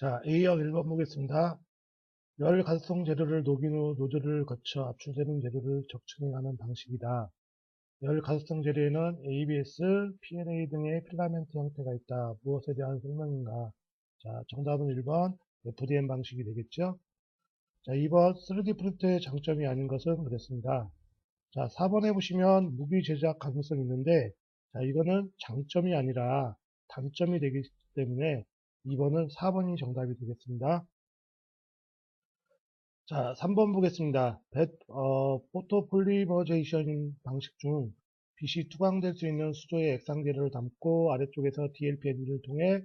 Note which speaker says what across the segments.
Speaker 1: 자, A형 1번 보겠습니다. 열 가속성 재료를 녹인 후 노즐을 거쳐 압출되는 재료를 적층하는 방식이다. 열 가속성 재료에는 ABS, PLA 등의 필라멘트 형태가 있다. 무엇에 대한 설명인가? 자, 정답은 1번 FDM 방식이 되겠죠? 자, 2번 3D 프린터의 장점이 아닌 것은 그랬습니다. 자, 4번에 보시면 무기 제작 가능성이 있는데, 자, 이거는 장점이 아니라 단점이 되기 때문에 2번은 4번이 정답이 되겠습니다. 자, 3번 보겠습니다. 벳, 어, 포토폴리머제이션 방식 중 빛이 투광될 수 있는 수조의 액상재료를 담고 아래쪽에서 DLP-N을 통해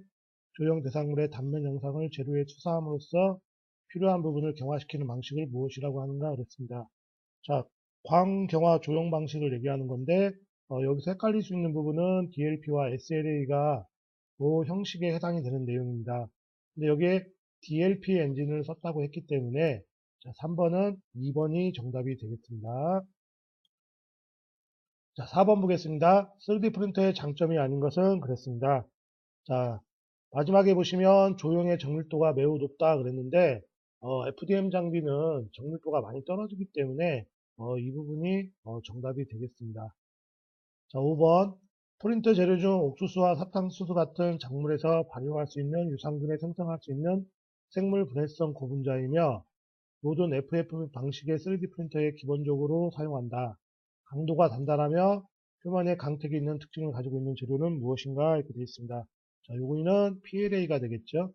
Speaker 1: 조형 대상물의 단면 영상을 재료에 투사함으로써 필요한 부분을 경화시키는 방식을 무엇이라고 하는가 그랬습니다. 자, 광경화 조형 방식을 얘기하는 건데 어, 여기서 헷갈릴 수 있는 부분은 DLP와 SLA가 그 형식에 해당이 되는 내용입니다. 근데 여기에 DLP 엔진을 썼다고 했기 때문에 자, 3번은 2번이 정답이 되겠습니다. 자, 4번 보겠습니다. 3D 프린터의 장점이 아닌 것은 그랬습니다. 자, 마지막에 보시면 조형의 정밀도가 매우 높다 그랬는데 어, FDM 장비는 정밀도가 많이 떨어지기 때문에 어, 이 부분이 어, 정답이 되겠습니다. 자, 5번 프린터 재료 중 옥수수와 사탕수수 같은 작물에서 발효할 수 있는 유산균을 생성할 수 있는 생물 분해성 고분자이며 모든 FF 방식의 3D 프린터에 기본적으로 사용한다. 강도가 단단하며 표면에 강택이 있는 특징을 가지고 있는 재료는 무엇인가 이렇게 되어 있습니다. 자, 요거는 PLA가 되겠죠.